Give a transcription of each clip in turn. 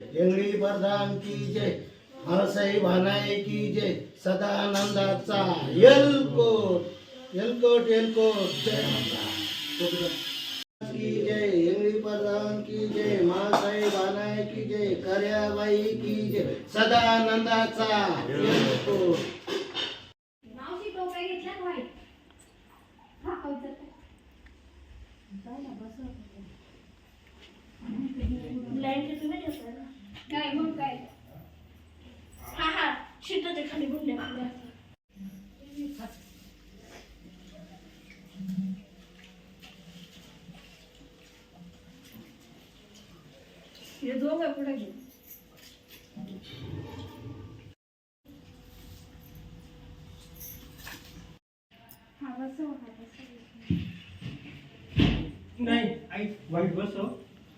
येंगळी बरदान की जय हरसाई भानाई की जय सदानंदाचा एलकोट एलकोट एलकोट जय की जय येंगळी बरदान की जय महासाई भानाई की जय कर्याबाई की जय सदानंदाचा एलकोट मावशी टोप्या घेतल्या का वाईट हा कविता काय मग काय हा हा शिटाच्या खाली गुंड्या हे दोघं पुढे घे हा हा नाही आई वाईट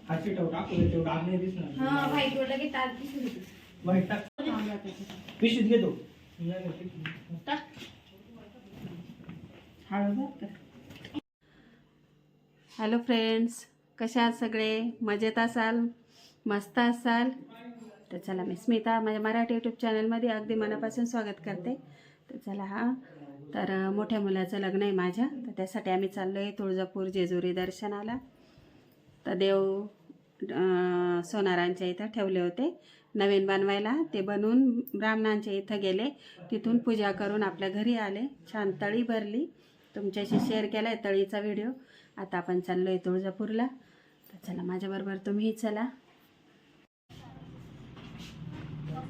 हाची ठेव टाकू दे तेवढं आग नाही दिसणार हा व्हाईट. वाईट टाक. पिशवीत घेतो नाही, नाही, पिशवीत. टाक. हळद बरं का? हॅलो फ्रेंड्स कशा आहात सगळे मजेत असाल मस्त असाल. तर चला मी स्मिता माझ्या मराठी यूट्यूब चॅनलमध्ये अगदी मनापासून स्वागत करते. तर चला हा. तर मोठ्या मुलाचं लग्न आहे माझ्या. तर त्यासाठी आम्ही चाललो आहे तुळजापूर जेजुरी दर्शनाला. तर देव सोनारांच्या इथं ठेवले होते. नवीन बनवायला ते बनवून ब्राह्मणांच्या इथं गेले. तिथून पूजा करून आपल्या घरी आले. छान तळी भरली. तुमच्याशी शेअर केला आहे तळीचा व्हिडिओ आता आपण चाललो आहे तुळजापूरला. तर चला माझ्याबरोबर तुम्हीही चला.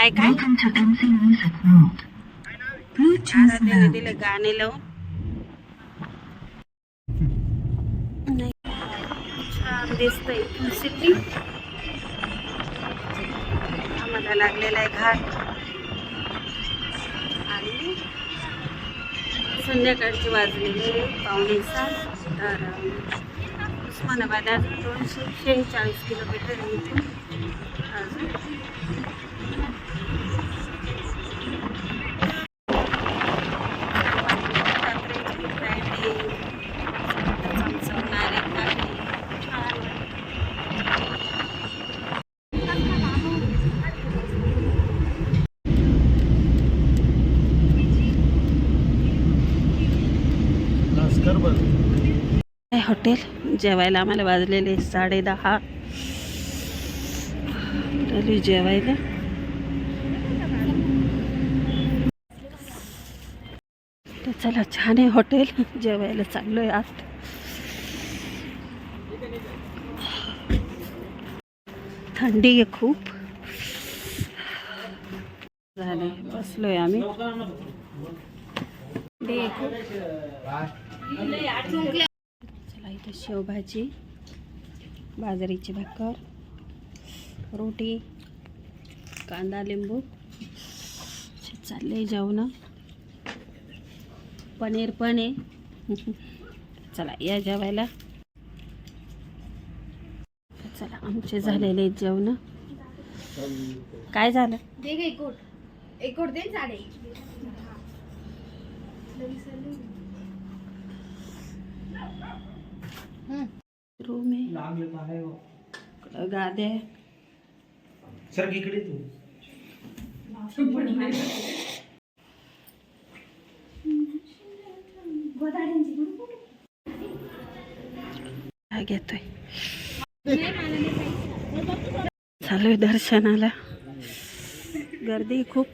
काय काय mode. दिले गाणे लावून. दिसतंय. सिटी आम्हाला लागलेला आहे घाट आणि संध्याकाळची वाजलेली पावणे सात. तर अं, उस्मानाबाद अजून दोनशे शेहेचाळीस किलोमीटर इथून. अजून रात्रीची लाईटिंग, चमचमणारे काही छान वाटतं. बरोबर. आहे हॉटेल जेवायला आम्हाला वाजलेले साडे दहा. चालू जेवायला तर चला छान आहे हॉटेल. जेवायला चाललो आहे आत थंडी आहे खूप. झाले बसलोय आम्ही. आहे चला इथं शेवभाजी बाजरीची भाकर रोटी कांदा लिंबू. चालले जेवण. पनीर पण आहे. चला या जेवायला. चला आमचे झालेले जेवण. काय झालं? एक गोट एक गोट दे ना रूम आहे हो. आहे. सर इकडे तू। घेतोय चालू आहे दर्शनाला गर्दी खूप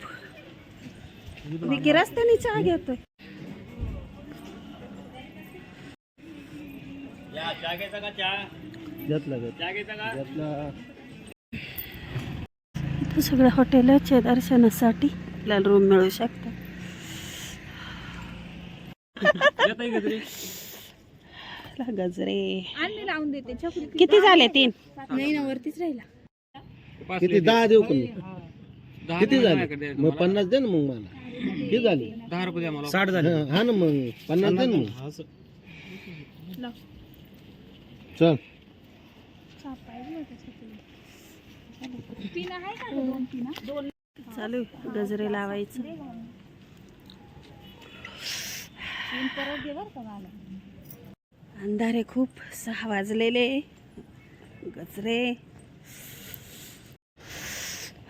विकी रस्त्याने चहा घेतोय घेतला घेतला. इथं सगळं हॉटेलच आहे दर्शनासाठी. आपल्याला रूम मिळू शकतं. ला गजरे लावून देते. किती झाले तीन? नाही ना वरतीच राहिला. किती? दहा देऊ का मी? किती झाले? मग पन्नास दे ना मग मला. किती झाले? दहा रुपये साठ झाले हा ना मग. पन्नास दे ना मग. चल. चालू गजरे लावायचं. अंधारे खूप सहा वाजलेले. गजरे.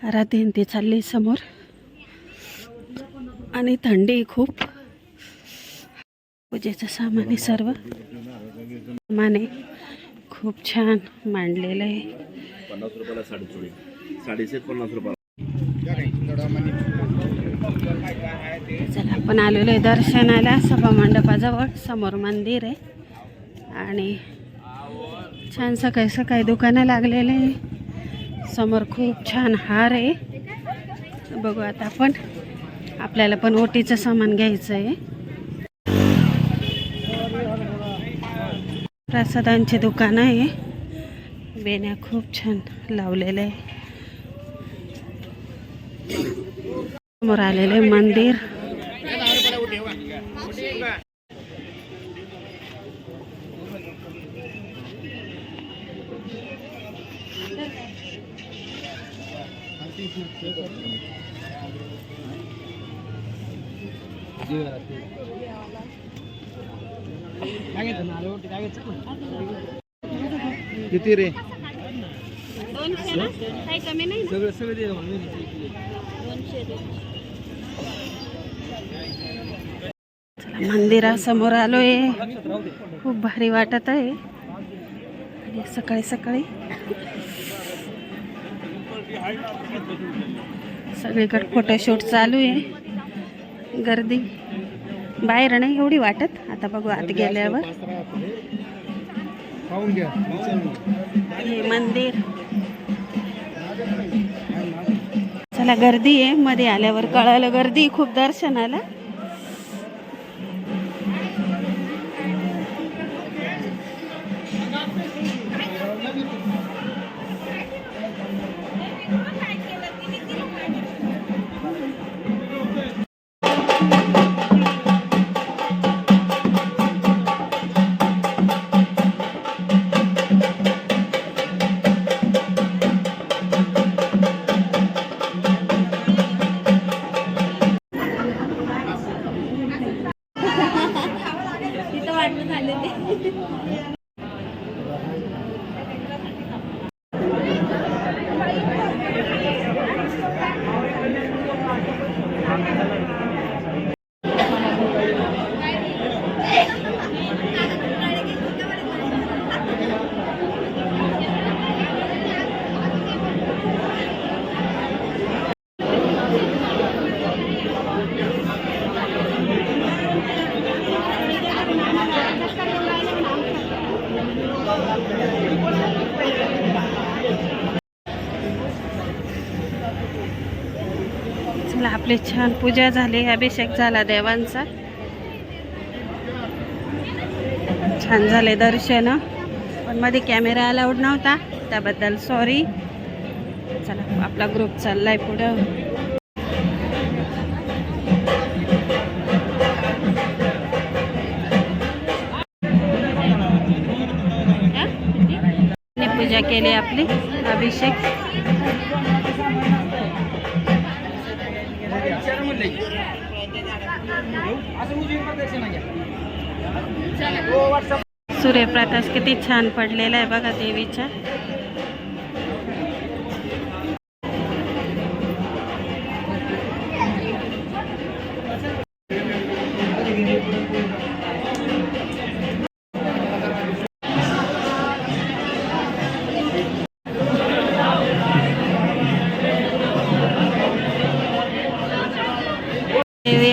रात्री ते चालली समोर. आणि थंडी खूप. पूजेचं सामान आहे सर्व. सामान आहे. खूप छान मांडलेलं आहे. पन्नास रुपयाला साडेचोळी साडेसेत पन्नास रुपयाला. चला आपण आलेलो आहे दर्शनाला सभा मंडपाजवळ. समोर मंदिर आहे. आणि छान सकाळी सकाळी दुकानं लागलेले आहे. समोर खूप छान हार आहे. बघू आता आपण. आपल्याला पण ओटीचं सामान घ्यायचं आहे. प्रसादांचे दुकान आहे. बेण्या खूप छान लावलेले आहे. समोर आलेले मंदिर. किती रे? काही कमी नाही सगळं सगळं दे मंदिरासमोर आलोय. खूप भारी वाटत आहे. आणि सकाळी सकाळी सगळीकडे फोटोशूट चालू आहे. गर्दी. बाहेर नाही एवढी वाटत. आता बघू आत गेल्यावर. हे मंदिर. चला गर्दी आहे. मध्ये आल्यावर कळालं गर्दी खूप दर्शनाला. आपली छान पूजा झाली अभिषेक झाला देवांचा. छान झाले दर्शन. पण मध्ये कॅमेरा अलाउड नव्हता त्याबद्दल सॉरी चला आपला ग्रुप चाललाय पुढं. पूजा केली आपली अभिषेक. सूर्यप्रकाश किती छान पडलेला आहे बघा देवीच्या.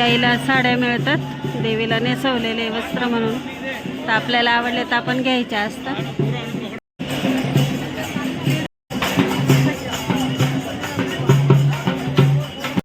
आईला साड्या मिळतात. देवीला नेसवलेले वस्त्र म्हणून. तर आपल्याला आवडले तर आपण घ्यायच्या असतात.